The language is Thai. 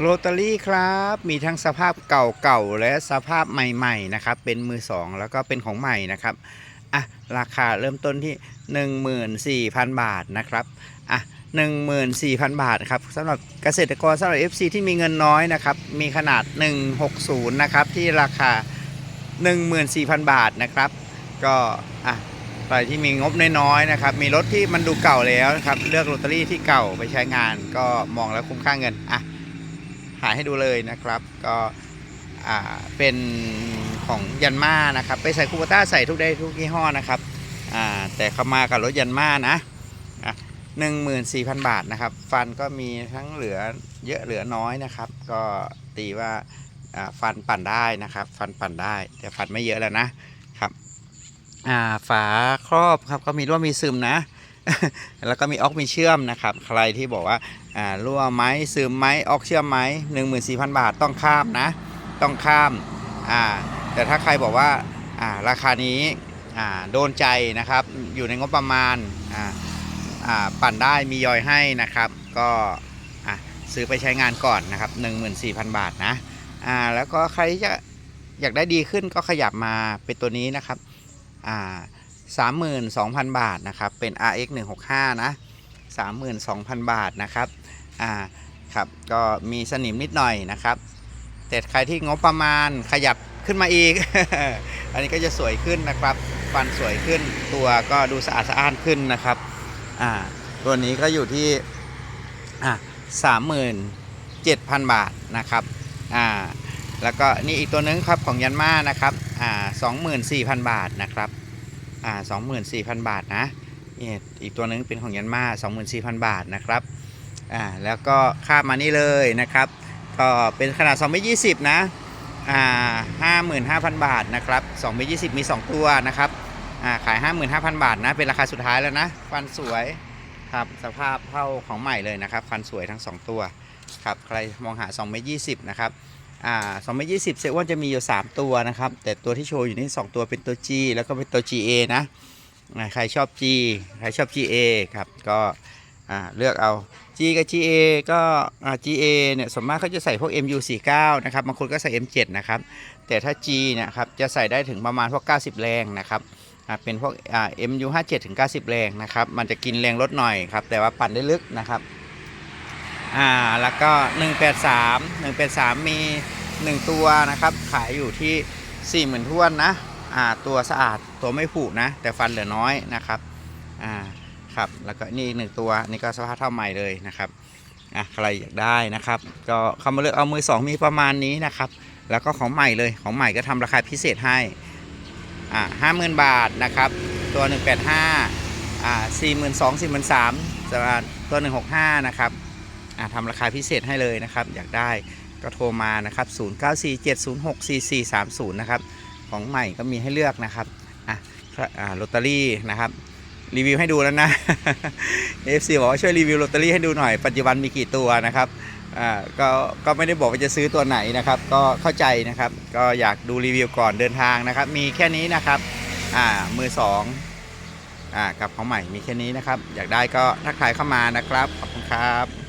โรตารี่ครับ มีทั้งสภาพเก่าๆ และสภาพใหม่ๆ นะครับ เป็นมือสองแล้วก็เป็นของใหม่นะครับ อะ ราคาเริ่มต้นที่ 14,000 บาทนะครับ อะ 14,000 บาทครับสำหรับเกษตรกรสำหรับ FC ที่มีเงินน้อยนะครับ มีขนาด 160 นะครับ ที่ราคา 14,000 บาทนะครับ ก็ อะใครที่มีงบน้อยๆนะครับ มีรถที่มันดูเก่าแล้วนะครับ เลือกโรตารี่ที่เก่าไปใช้งาน ก็มองแล้วคุ้มค่าเงิน อะายให้ดูเลยนะครับ ก็เป็นของยันมานะครับ ไปใส่คูปต้าใส่ทุกได้ทุกยี่ห้อนะครับแต่เขามากับรถยันมานะหนึ่งหมื่นสี่พันบาทนะครับ ฟันก็มีทั้งเหลือเยอะเหลือน้อยนะครับ ก็ตีว่าฟันปั่นได้นะครับ ฟันปั่นได้ แต่ฟันไม่เยอะแล้วนะครับฝาครอบครับก็มีร่วมมีซึมนะ แล้วก็มีออกมีเชื่อมนะครับ ใครที่บอกว่าอ่ารั่วไหมซึมไหมออกเชื่อมไหม14,000บาทต้องข้ามนะ ต้องข้ามอ่าแต่ถ้าใครบอกว่าอ่าราคานี้อ่าโดนใจนะครับ อยู่ในงบประมาณอ่าอ่าปั่นได้มียอยให้นะครับ ก็อะซื้อไปใช้งานก่อนนะครับ14,000บาทนะอ่าแล้วก็ใครที่จะอยากได้ดีขึ้นก็ขยับมาเป็นตัวนี้นะครับอ่า 32,000 บาทนะครับ เป็น RX 165นะ32,000 บาทนะครับ อ่า ครับ ก็มีสนิมนิดหน่อยนะครับ แต่ใครที่งบประมาณขยับขึ้นมาอีก อันนี้ก็จะสวยขึ้นนะครับฟันสวยขึ้น ตัวก็ดูสะอาดสะอ้านขึ้นนะครับ อ่า ตัวนี้ก็อยู่ที่ อ่าสามหมื่นเจ็ดพันบาทนะครับ อ่า แล้วก็นี่อีกตัวนึงครับของยันมานะครับ อ่าสองหมื่นสี่พันบาทนะครับ อ่าสองหมื่นสี่พันบาทนะนี่อีกตัวหนึงเป็นของยันมา24,000 บาทนะครับอ่าแล้วก็ข้ามมานี่เลยนะครับ ก็เป็นขนาด2เมตร20นะอ่า55,000 บาทนะครับ2เมตร20มี 2 ตัวนะครับอ่าขาย 55,000 บาทนะ เป็นราคาสุดท้ายแล้วนะ ฟันสวยครับสภาพเท่าของใหม่เลยนะครับ ฟันสวยทั้ง 2 ตัวครับใครมองหา2เมตร20นะครับ อ่า2เมตร20เซอ้วนจะมีอยู่ 3 ตัวนะครับ แต่ตัวที่โชว์อยู่นี่2ตัวเป็นตัว G แล้วก็เป็นตัว GA นะอ่าใครชอบ G ใครชอบ GA ครับ ก็เลือกเอา G กับ GA ก็ GA เนี่ยส่วนมากเขาจะใส่พวก MU49 นะครับ บางคนก็ใส่ M7 นะครับ แต่ถ้า G เนี่ยครับ จะใส่ได้ถึงประมาณพวก 90 แรงนะครับเป็นพวกอ่า MU57 ถึง 90 แรงนะครับ มันจะกินแรงลดหน่อยครับ แต่ว่าปั่นได้ลึกนะครับ อ่าแล้วก็ 183 183 มี 1 ตัวนะครับ ขายอยู่ที่ 40,000ท้วนนะอ่าตัวสะอาดตัวไม่ผุนะ แต่ฟันเหลือน้อยนะครับอ่าครับแล้วก็นี่อีกหนึ่งตัวนี่ก็สภาพเท่าใหม่เลยนะครับอะใครอยากได้นะครับ ก็เข้ามาเลือกเอามือสองมีประมาณนี้นะครับ แล้วก็ของใหม่เลยของใหม่ก็ทำราคาพิเศษให้อ่าห้าหมื่นบาทนะครับ ตัวหนึ่งแปดห้าอ่าสี่หมื่นสองสี่หมื่นสามตัวหนึ่งหกห้านะครับ ทำราคาพิเศษให้เลยนะครับ อยากได้ก็โทรมานะครับ 0947064430 นะครับ ของใหม่ก็มีให้เลือกนะครับ อะอ่าลอตเตอรี่นะครับ รีวิวให้ดูแล้วนะ FC บอกว่าช่วยรีวิวลอตเตอรี่ให้ดูหน่อย ปัจจุบันมีกี่ตัวนะครับ อ่า ก็ ก็ไม่ได้บอกว่าจะซื้อตัวไหนนะครับ ก็เข้าใจนะครับ ก็อยากดูรีวิวก่อนเดินทางนะครับ มีแค่นี้นะครับ อ่า มือสองอ่า กับของใหม่มีแค่นี้นะครับ อยากได้ก็ทักทายเข้ามานะครับ ขอบคุณครับ